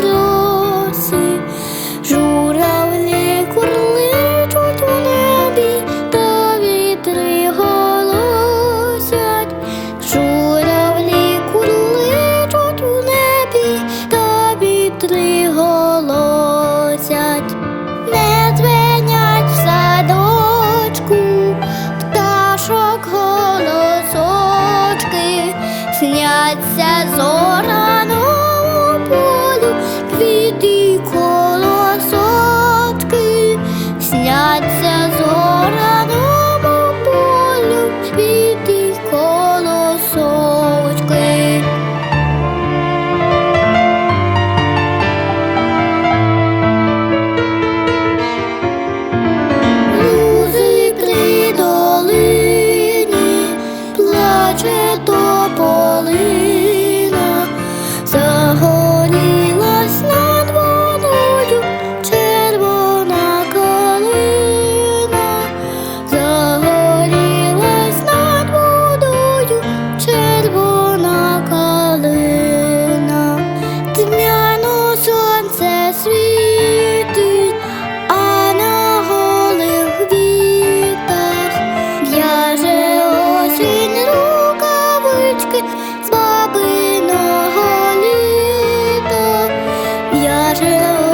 сльози, журавлі у небі, та вітри голосять, журавлі курличуть у небі, та вітри голосять, не дзвенять в садочку, пташок голосочки, сняться зорану. Сходяться з гораному полю Біти колосочки. Музики долині плаче до полині. hello